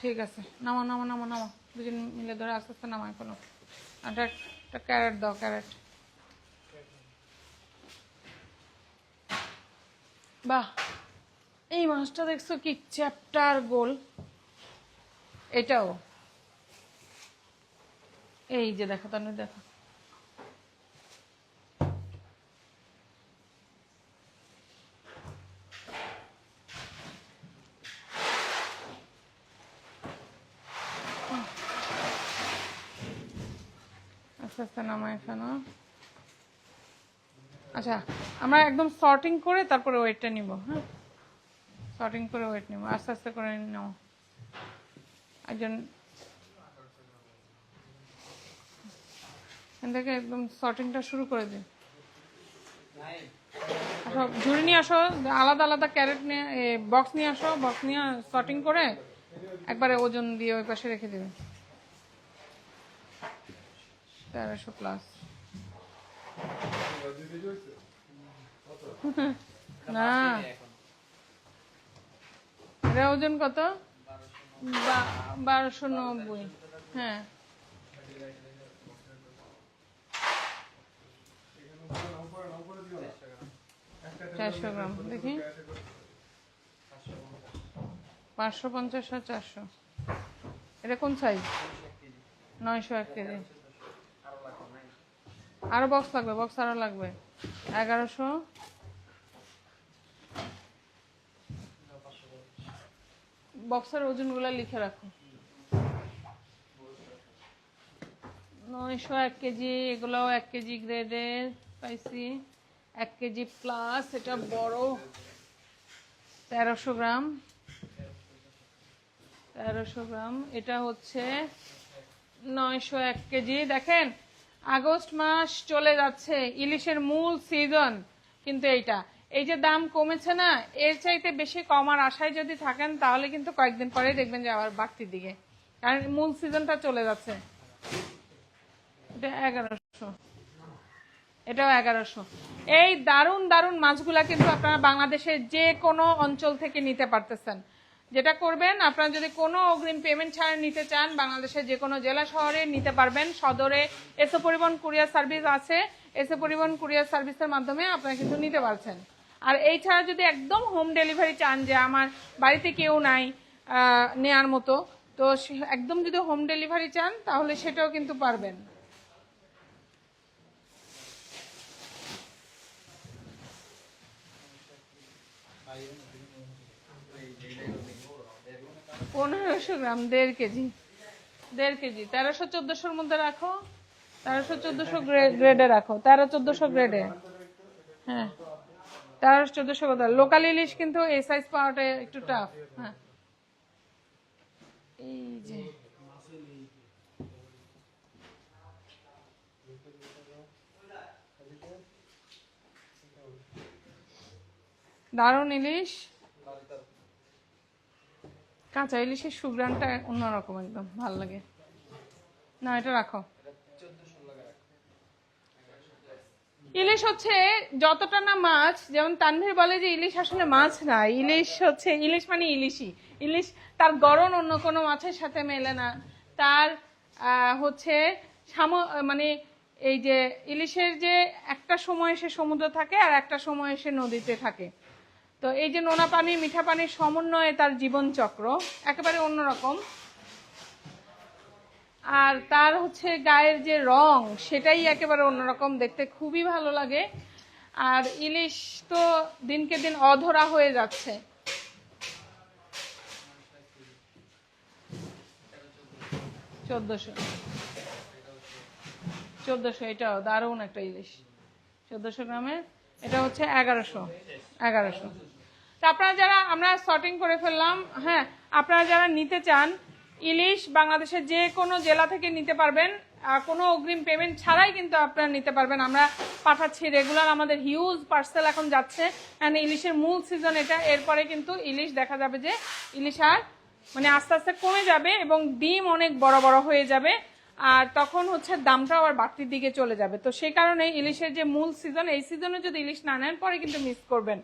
ঠিক আছে নামা নামা নামা নামা দুজন মিলে ধরে আস্তে আস্তে নামাই ফেলো একটা একটা ক্যারেট দাও, ক্যারেট। বাহ! এই মাছটা দেখছ কি চ্যাপ্টার গোল। এটাও। এই যে, দেখো তাহলে দেখো। আস্তে আস্তে নামায় ফেলো। আচ্ছা আমরা একদম সর্টিং করে তারপরে ওয়েটটা নিব হ্যাঁ? সর্টিং করে ওয়েট নিব, আস্তে আস্তে করে নাও। একজন এখান থেকে একদম সর্টিংটা শুরু করে দিন। আসো, ঝুড়ি নিয়ে আসো, আলাদা আলাদা ক্যারেট নিয়ে বক্স নিয়ে আসো বক্স নিয়ে সর্টিং করে একবারে ওজন দিয়ে ওই পাশে রেখে দেবে। তেরোশো প্লাস না। এটা ওজন কত? বারোশো নব্বই। হ্যাঁ। চারশো গ্রাম দেখি। পাঁচশো পঞ্চাশ আর চারশো। এটা কোন সাইজ নয়শো এক কেজি। আরও বক্স লাগবে বক্স আরও লাগবে। এগারোশো। বক্সের ওজনগুলো লিখে রাখো। নয়শো এক কেজি, এগুলোও এক কেজি গ্রেডের পাইছি। এক কেজি প্লাস এটা বড়। তেরোশো গ্রাম। তেরোশো গ্রাম, এটা হচ্ছে নয়শো এক কেজি। দেখেন আগস্ট মাস চলে যাচ্ছে, ইলিশের মূল সিজন কিন্তু এইটা। এই যে দাম কমেছে না, এর চাইতে বেশি কমার আশায় যদি থাকেন, তাহলে কিন্তু কয়েকদিন পরে দেখবেন যে আবার বাড়তির দিকে। কারণ মূল সিজনটা চলে যাচ্ছে। এটা এগারোশো। এটাও এগারোশো। এই দারুণ দারুণ মাছগুলা কিন্তু আপনারা বাংলাদেশের যে কোনো অঞ্চল থেকে নিতে পারতেছেন। যেটা করবেন, আপনারা যদি কোনো অগ্রিম পেমেন্ট ছাড়া নিতে চান, বাংলাদেশের যে কোনো জেলা শহরে নিতে পারবেন। সদরে এসে পরিবহন কুরিয়ার সার্ভিস আছে। এসে পরিবহন কুরিয়ার সার্ভিসের মাধ্যমে আপনারা কিন্তু নিতে পারছেন। আর এই ছাড়া যদি একদম হোম ডেলিভারি চান যে আমার বাড়িতে কেউ নাই নেয়ার মতো, তো একদম যদি হোম ডেলিভারি চান, তাহলে সেটাও কিন্তু পারবেন। পনেরোশো গ্রাম, দেড় কেজি। দেড় কেজি। তেরোশো, চোদ্দোশোর মধ্যে রাখো। তেরোশো, চোদ্দোশো গ্রেডে রাখো। তেরো, চোদ্দোশো গ্রেডে। হ্যাঁ। তেরোশো চোদ্দোশো কথা লোকাল ইলিশ কিন্তু এই সাইজ পাওয়াটা একটু টাফ হ্যাঁ। এই যে। দারুণ ইলিশ। কাঁচা ইলিশের সুগ্রানটা অন্যরকম একদম, ভালো লাগে। না, এটা রাখো। ইলিশ হচ্ছে যতটা না মাছ, যেমন তানভীর বলে যে ইলিশ আসলে মাছ না, ইলিশ হচ্ছে, ইলিশ মানে ইলিশই। ইলিশ, তার গড়ন অন্য কোনো মাছের সাথে মেলে না। তার হচ্ছে সাম মানে এই যে ইলিশের যে একটা সময় সে সমুদ্র থাকে আর একটা সময় সে নদীতে থাকে। তো এই যে নোনা পানি, মিঠা পানির সমন্বয়ে তার জীবন চক্র, একেবারে অন্যরকম। আর তার হচ্ছে গায়ের যে রং, সেটাই একেবারে অন্যরকম, দেখতে খুবই ভালো লাগে। আর ইলিশ তো দিনকে দিন অধরা হয়ে যাচ্ছে। চোদ্দশো। চোদ্দশো, এটাও দারুণ একটা ইলিশ। চোদ্দশো গ্রামের এটা হচ্ছে এগারোশো এগারোশো। তো আপনারা যারা, আমরা সর্টিং করে ফেললাম হ্যাঁ আপনারা যারা নিতে চান, ইলিশ বাংলাদেশের যে কোনো জেলা থেকে নিতে পারবেন কোনো অগ্রিম পেমেন্ট ছাড়াই কিন্তু আপনারা নিতে পারবেন। আমরা পাঠাচ্ছি রেগুলার আমাদের হিউজ পার্সেল এখন যাচ্ছে অ্যান্ড ইলিশের মূল সিজন এটা। এরপরে কিন্তু ইলিশ দেখা যাবে যে, ইলিশ আর মানে আস্তে আস্তে কমে যাবে এবং ডিম অনেক বড় বড় হয়ে যাবে। আর তখন হচ্ছে দামটাও আবার বাড়তির দিকে চলে যাবে। তো সেই কারণে ইলিশের যে মূল সিজন এই সিজনে যদি ইলিশ না নেন, পরে কিন্তু মিস করবেন।